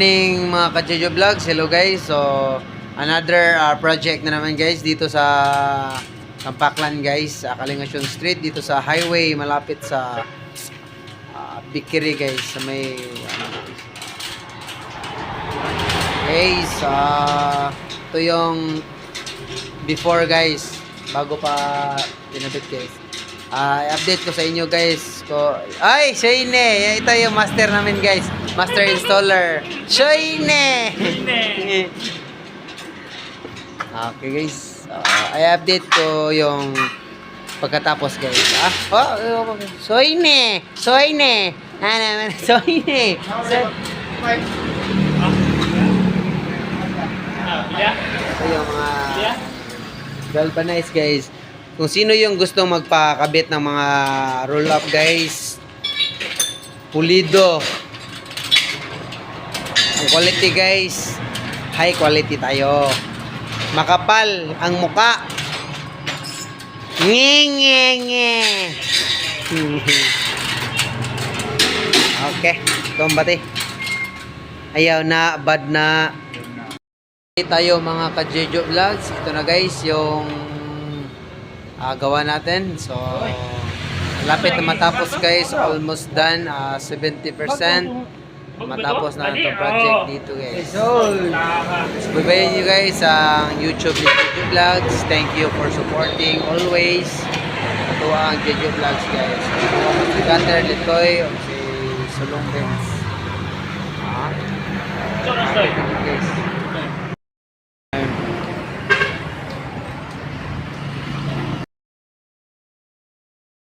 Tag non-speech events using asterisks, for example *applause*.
morning mga Kajejo Vlogs. Hello guys. So, another uh, project na naman guys dito sa Kampaklan guys. Sa Kalingasyon Street dito sa highway malapit sa uh, Bikiri guys. Sa may ano, guys, ah ito yung before guys bago pa pinabit guys. Ah, i-update ko sa inyo guys. Ko Ay, Shayne. Ito yung master namin guys. Master installer. Shayne. *laughs* okay guys. Ah, i-update ko yung pagkatapos guys. Ah, oh, oh, Soyne. Soyne. Ano, Soyne. So, ito yung mga galvanize guys. Kung sino yung gustong magpakabit ng mga roll up guys, pulido. Ang quality guys, high quality tayo. Makapal ang muka. Nge nge nge. *laughs* okay, tombate. Ayaw na, bad na. tayo mga ka-Jejo Vlogs. Ito na guys, yung ah, gawa natin. So, lapit na matapos guys. Almost done. ah, 70%. Matapos na itong project dito guys. So, Subaybayan nyo guys ang YouTube ni Jejo Vlogs. Thank you for supporting always. Ito ang Jejo Vlogs guys. Ako si Cutter Litoy o si Sulong Benz. Ah, you guys.